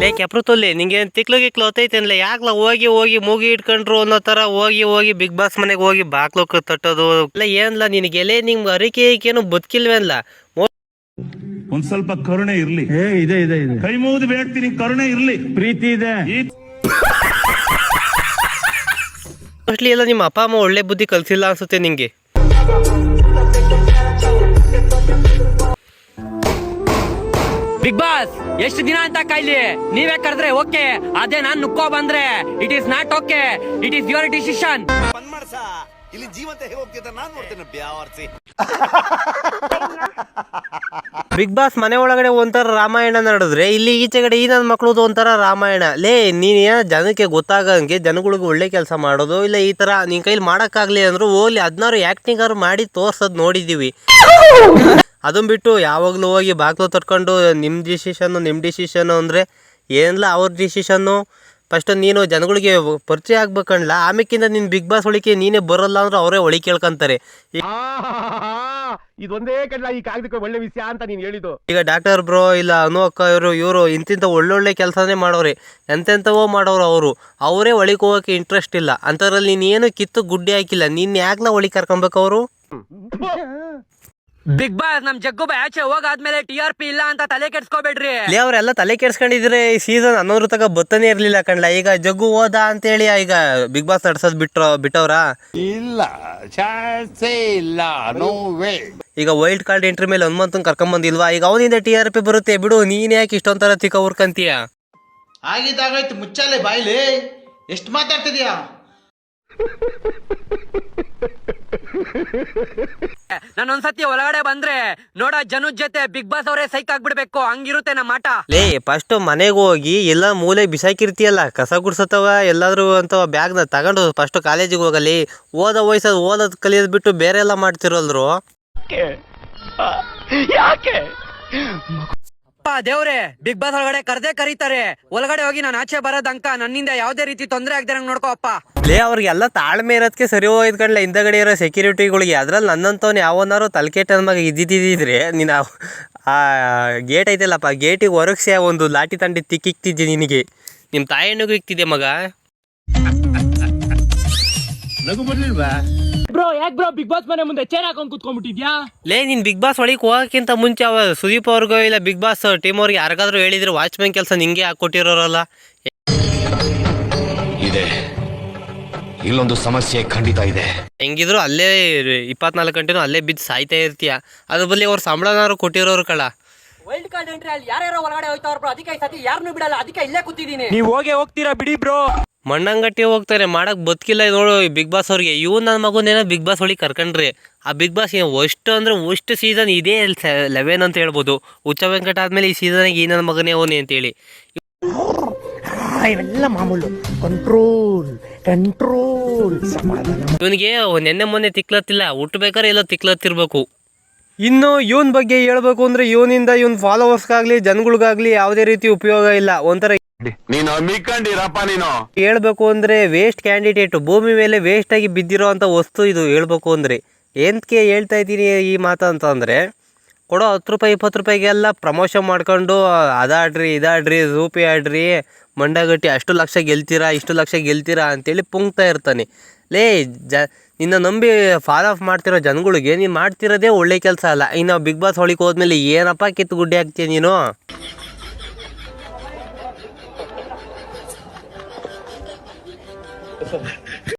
ಲೇ ಕೆಪ್ರತೊಲ್ಲಿ ನಿಂಗೆ ತಿಕ್ಲು ಗಿಕ್ಲು ಹೊತ್ತೈತೇನ್ಲ? ಯಾಕ್ಲ ಹೋಗಿ ಹೋಗಿ ಮೂಗಿ ಇಟ್ಕೊಂಡ್ರು ಅನ್ನೋ ಥರ ಹೋಗಿ ಹೋಗಿ ಬಿಗ್ ಬಾಸ್ ಮನೆಗೆ ಹೋಗಿ ಬಾಕ್ಲು ತಟ್ಟೋದು? ಇಲ್ಲ ಏನ್ಲ ನಿನಗೆಲೆ ನಿಮ್ಗೆ ಅರಿಕೆ ಏನು ಬದುಕಿಲ್ವೇನ್ಲ? ಒಂದ್ ಸ್ವಲ್ಪ ಕರುಣೆ ಇರ್ಲಿ. ಏ ಇದೆ ಇದೆ ಇದೆ. ಕೈ ಮುಗಿದು ಬೇಡ್ತೀನಿ ಕರುಣೆ ಇರ್ಲಿ. ಪ್ರೀತಿ ಇದೆ. ಮೋಸ್ಟ್ಲಿ ಎಲ್ಲ ನಿಮ್ಮ ಅಪ್ಪ ಅಮ್ಮ ಒಳ್ಳೆ ಬುದ್ಧಿ ಕಲ್ಸಿಲ್ಲ ಅನ್ಸುತ್ತೆ ನಿಂಗೆ. Big boss! ಎಷ್ಟು ದಿನ ಅಂತ ಕಾಯ್ಲಿ? ನೀವೇ ಕರೆದ್ರೆ ಓಕೆ ಅದೇ ನಾನ್ ನುಕ್ಕೋ ಬಂದ್ರೆ. It is not okay it is your decision ಬಂದ್ ಮಾಡ್ಸ. ಇಲ್ಲಿ ಜೀವಂತ ಹೇಗೆ ಹೋಗ್ತಿದ್ದ ನಾನ್ ನೋಡ್ತೇನೆ ಬ್ಯಾವರ್ಸಿ. ಬಿಗ್ ಬಾಸ್ ಮನೆ ಒಳಗಡೆ ಒಂಥರ ರಾಮಾಯಣ ನಡೆದ್ರೆ ಇಲ್ಲಿ ಈಚೆಗಡೆ ಈ ನನ್ನ ಮಕ್ಳದ್ದು ಒಂಥರ ರಾಮಾಯಣ. ಲೇ ನೀನ್ ಏನ ಜನಕ್ಕೆ ಗೊತ್ತಾಗಂಗೆ ಜನಗಳಿಗೆ ಒಳ್ಳೆ ಕೆಲಸ ಮಾಡೋದು? ಇಲ್ಲ ಈ ತರ ನಿನ್ ಕೈಲಿ ಮಾಡಕ್ಕಾಗ್ಲಿ ಅಂದ್ರು ಹೋಗ್ಲಿ ಹದಿನಾರು ಆಕ್ಟಿಂಗ್ ಅವ್ರು ಮಾಡಿ ತೋರ್ಸೋದ್ ನೋಡಿದೀವಿ. ಅದನ್ ಬಿಟ್ಟು ಯಾವಾಗಲೂ ಹೋಗಿ ಬಾಗಿಲು ತಟ್ಕೊಂಡು ನಿಮ್ಮ ಡಿಸಿಷನ್ನು ನಿಮ್ಮ ಡಿಸಿಷನ್ನು ಅಂದರೆ ಏನಿಲ್ಲ ಅವ್ರ ಡಿಸಿಷನ್ನು ಫಸ್ಟು ನೀನು ಜನಗಳಿಗೆ ಪರಿಚಯ ಆಗ್ಬೇಕಣ್ಲ. ಆಮೇಕಿಂದ ನೀನು ಬಿಗ್ ಬಾಸ್ ಒಳಿಕೆ ನೀನೇ ಬರೋಲ್ಲ ಅಂದ್ರೆ ಅವರೇ ಒಳಿ ಕೇಳ್ಕೊಂತಾರೆ. ಇದೊಂದೇ ಕಣ್ಲ ಈ ಕಾಗದಕ್ಕೆ ಒಳ್ಳೆ ವಿಷಯ ಅಂತ ನೀನು ಹೇಳಿದ್ದು. ಈಗ ಡಾಕ್ಟರ್ ಬ್ರೋ ಇಲ್ಲ ಅನು ಅಕ್ಕ ಇವರು ಇವರು ಇಂತಿಂಥ ಒಳ್ಳೊಳ್ಳೆ ಕೆಲಸನೇ ಮಾಡೋರಿ. ಎಂತೆಂಥವೋ ಮಾಡೋರು ಅವರು. ಅವರೇ ಒಳಿಗೆ ಹೋಗೋಕೆ ಇಂಟ್ರೆಸ್ಟ್ ಇಲ್ಲ. ಅಂಥದ್ರಲ್ಲಿ ನೀನು ಏನು ಕಿತ್ತು ಗುಡ್ಡೆ ಹಾಕಿಲ್ಲ. ನೀನು ಯಾಕಲ್ಲ ಒಳಗೆ ಕರ್ಕೊಬೇಕು ಅವರು? ಬಿಗ್ ಬಾಸ್ ನಮ್ ಜಗ್ಗು ಬಾಯ್ ಆಚೆ ಹೋಗಾದ್ಮೇಲೆ ಟಿ ಆರ್ ಪಿ ಇಲ್ಲ ಅಂತ ತಲೆ ಕೆಡ್ಸ್ಕೊಬೇಡ್ರಿ. ಲೇ ಅವರೆಲ್ಲ ತಲೆ ಕೆಡ್ಸ್ಕೊಂಡಿದ್ರೆ ಈ ಸೀಸನ್ ಹನ್ನೊಂದ್ರ ತಗ ಬತ್ತನೇ ಇರಲಿಲ್ಲ ಕಣ್ಲ. ಈಗ ಜಗ್ಗು ಹೋದ ಅಂತೇಳಿ ಈಗ ಬಿಗ್ ಬಾಸ್ ನಡ್ಸೋದು ಬಿಟ್ರ ಬಿಟ್ಟವ್ರ? ಇಲ್ಲ ಚಾನ್ಸೇ ಇಲ್ಲ ನೋ ವೇ ಈಗ ವೈಲ್ಡ್ ಕಾರ್ಡ್ ಎಂಟ್ರಿ ಮೇಲೆ ಹನುಮಂತನ್ ಕರ್ಕೊಂಬಂದಿಲ್ವಾ ಈಗ ಅವನಿಂದ ಟಿ ಆರ್ ಪಿ ಬರುತ್ತೆ. ಬಿಡು ನೀನ್ ಯಾಕೆ ಇಷ್ಟೊಂಥರ ತಿಕ್ಕ ಊರ್ಕಂತೀಯ ಆಗಿದ್ದಾಗಾಯ್ತು ಮುಚ್ಚಾಲೆ ಬಾಯ್ಲಿ. ಎಷ್ಟು ಮಾತಾಡ್ತಿದ್ಯಾ? ನಾನು ಒಂದ್ಸತಿ ಒಳಗಡೆ ಬಂದ್ರೆ ನೋಡ ಜನದ ಜೊತೆ ಬಿಗ್ ಬಾಸ್ ಅವರೇ ಸೈಕ್ ಆಗ್ಬಿಡ್ಬೇಕು ಹಂಗಿರುತ್ತೆ ನಮ್ಮ ಆಟ. ಲೇ ಫಸ್ಟ್ ಮನೆಗೆ ಹೋಗಿ ಎಲ್ಲ ಮೂಲೆ ಬಿಸಾಕಿರ್ತೀಯಲ್ಲ ಕಸ ಗುಡ್ಸತ್ತವ ಎಲ್ಲಾದ್ರೂ ಅಂತ ಬ್ಯಾಗ್ನ ತಗೊಂಡು ಫಸ್ಟ್ ಕಾಲೇಜಿಗೆ ಹೋಗಲಿ ಓದ ವಯಸ್ಸಲ್ಲಿ ಓದೋದು ಕಲಿಯೋದ್ ಬಿಟ್ಟು ಬೇರೆ ಎಲ್ಲ ಮಾಡ್ತಿರಲ್ರು. ಅಪ್ಪ ದೇವ್ರೆ ಬಿಗ್ ಬಾಸ್ ಒಳಗಡೆ ಕರ್ದೇ ಕರೀತಾರೆ. ಒಳಗಡೆ ಹೋಗಿ ನಾನು ಆಚೆ ಬರೋದಂಕ ನನ್ನಿಂದ ಯಾವ್ದೇ ರೀತಿ ತೊಂದರೆ ಆಗ್ದಿರಂಗ್ ನೋಡ್ಕೋ ಅಪ್ಪ. ಲೇ ಅವ್ರಿಗೆಲ್ಲ ತಾಳ್ಮೆ ಇರೋದಕ್ಕೆ ಸರಿ ಹೋಯ್ತು ಕಣ್ಲ. ಹಿಂದಗಡೆ ಇರೋ ಸೆಕ್ಯೂರಿಟಿಗಳಿಗೆ ಅದ್ರಲ್ಲಿ ನನ್ನಂತವ್ನು ಯಾವನಾರು ತಲೆಕೆಟ್ಟ ಮಗ ಇದ್ದಿದ್ದಿದ್ರೆ ನೀನು ಆ- ಗೇಟ್ ಐತಲ್ಲಪ್ಪ ಗೇಟಿಗೆ ಹೊರಗ್ಸೆ ಒಂದು ಲಾಠಿ ತಂಡಿ ತಿಕ್ಕಿಕ್ತಿದ್ದೆ ನಿನಗೆ. ನಿಮ್ಮ ತಾಯಿಯಣ್ಣಗೂ ಇಕ್ತಿದ್ದೆ ಮಗ? ನಗು ಬರ್ಲಿಲ್ವಾ? ಬ್ರೋ ಯಾಕೆ ಬ್ರೋ ಬಿಗ್ ಬಾಸ್ ಮನೆ ಮುಂದೆ ಚೇರ್ ಹಾಕೊಂಡ್ ಕುತ್ಕೊಂಡ್ಬಿಟ್ಟಿದ್ಯಾ? ಲೇ ನೀನು ಬಿಗ್ ಬಾಸ್ ಒಳಗೆ ಹೋಗೋಕ್ಕಿಂತ ಮುಂಚೆ ಅವ ಸುದೀಪ್ ಅವ್ರಿಗೋ ಇಲ್ಲ ಬಿಗ್ ಬಾಸ್ ಟೀಮ್ ಅವ್ರಿಗೆ ಯಾರಿಗಾದ್ರೂ ಹೇಳಿದ್ರೆ ವಾಚ್ಮ್ಯಾನ್ ಕೆಲಸ ನಿಂಗೆ ಹಾಕ್ಕೊಟ್ಟಿರೋರಲ್ಲ. ಇದೆ. ಇಲ್ಲೊಂದು ಸಮಸ್ಯೆ ಖಂಡಿತ ಇದೆ. ಹೆಂಗಿದ್ರು ಅಲ್ಲೇ ಇಪ್ಪತ್ನಾಲ್ಕು ಗಂಟೆನೂ ಅಲ್ಲೇ ಬಿದ್ದು ಸಾಯ್ತಾ ಇರ್ತೀಯ. ಅದ್ರ ಬದಲಿ ಅವ್ರ ಸಂಬಳನಾರು ಕೊಟ್ಟಿರೋರು ಕಳ ವೈಲ್ಡ್ ಕಾರ್ಡ್ ಎಂಟ್ರಿ ಅಲ್ಲಿ ಯಾರ್ಯಾರೋ ಒಳಗಡೆ ಹೋಯ್ತಾವ್ರ ಬ್ರೋ? ಅದಕ್ಕೆ ಈ ಸತಿ ಯಾರನ್ನೂ ಬಿಡಲ್ಲ. ಅದಕ್ಕೆ ಇಲ್ಲೇ ಕೂತಿದ್ದೀನಿ. ನೀವು ಹೋಗೇ ಹೋಗ್ತೀರಾ ಬಿಡಿ ಬ್ರೋ. ಮಣ್ಣಂಗಟ್ಟಿ ಹೋಗ್ತಾರೆ ಮಾಡಕ್ಕೆ ಬದುಕಿಲ್ಲ ನೋಡು ಬಿಗ್ ಬಾಸ್ ಅವ್ರಿಗೆ. ಇವ್ ನನ್ನ ಮಗುನೇನೋ ಬಿಗ್ ಬಾಸ್ ಒಳಗೆ ಕರ್ಕೊಂಡ್ರಿ. ಆ ಬಿಗ್ ಬಾಸ್ ಅಷ್ಟು ಅಂದ್ರೆ ಅಷ್ಟು ಸೀಸನ್ ಇದೇ ಲೆವೆನ್ ಅಂತ ಹೇಳ್ಬೋದು. ಉಚ್ಚ ವೆಂಕಟ ಆದ್ಮೇಲೆ ಈ ಸೀಸನ್ಗೆ ಈ ನನ್ನ ಮಗನೇ ಅವನೇ ಅಂತೇಳಿ. ಇವೆಲ್ಲ ಮಾಮೂಲು. ಕಂಟ್ರೋಲ್ ಕಂಟ್ರೋಲ್ ಇವನಿಗೆ ನೆನ್ನೆ ಮೊನ್ನೆ ತಿಕ್ಲತ್ತಿಲ್ಲ ಹುಟ್ಟಬೇಕಾದ್ರೆ ಎಲ್ಲ ತಿಕ್ಲತ್ತಿರ್ಬೇಕು. ಇನ್ನು ಇವನ್ ಬಗ್ಗೆ ಹೇಳ್ಬೇಕು ಅಂದ್ರೆ ಇವನಿಂದ ಇವನ್ ಫಾಲೋವರ್ಸ್ಗಾಗ್ಲಿ ಜನಗಳಿಗಾಗ್ಲಿ ಯಾವುದೇ ರೀತಿ ಉಪಯೋಗ ಇಲ್ಲ. ಒಂಥರ ನೀನು ಮಿಕ್ಕಂಡಿರಪ್ಪ ನೀನು. ಹೇಳ್ಬೇಕು ಅಂದ್ರೆ ವೇಸ್ಟ್ ಕ್ಯಾಂಡಿಡೇಟ್ ಭೂಮಿ ಮೇಲೆ ವೇಸ್ಟ್ ಆಗಿ ಬಿದ್ದಿರೋ ಅಂತ ವಸ್ತು ಇದು ಹೇಳ್ಬೇಕು ಅಂದ್ರೆ. ಎಂತಕ್ಕೆ ಹೇಳ್ತಾ ಇದ್ದೀನಿ ಈ ಮಾತು ಅಂದ್ರೆ, ಕೊಡೋ ಹತ್ತು ರೂಪಾಯಿ, ಇಪ್ಪತ್ತು ರೂಪಾಯಿಗೆಲ್ಲ ಪ್ರಮೋಷನ್ ಮಾಡ್ಕೊಂಡು, ಅದಾಡ್ರಿ, ಇದಾಡ್ರಿ, ರೂಪಿ ಆಡ್ರಿ, ಮಂಡಗಟ್ಟಿ, ಅಷ್ಟು ಲಕ್ಷ ಗೆಲ್ತೀರಾ, ಇಷ್ಟು ಲಕ್ಷ ಗೆಲ್ತೀರಾ ಅಂತೇಳಿ ಪುಂಕ್ತಾ ಇರ್ತಾನೆ. ಲೇ, ಜ, ನಿನ್ನ ನಂಬಿ ಫಾಲೋ ಆಫ್ ಮಾಡ್ತಿರೋ ಜನಗಳಿಗೆ ನೀನು ಮಾಡ್ತಿರೋದೇ ಒಳ್ಳೆ ಕೆಲಸ ಅಲ್ಲ. ಇನ್ನು ಬಿಗ್ ಬಾಸ್ ಹೊಳಿಗೆ ಹೋದ್ಮೇಲೆ ಏನಪ್ಪ ಕಿತ್ತು ಗುಡ್ಡೆ ಹಾಕ್ತೀಯ ನೀನು? Awesome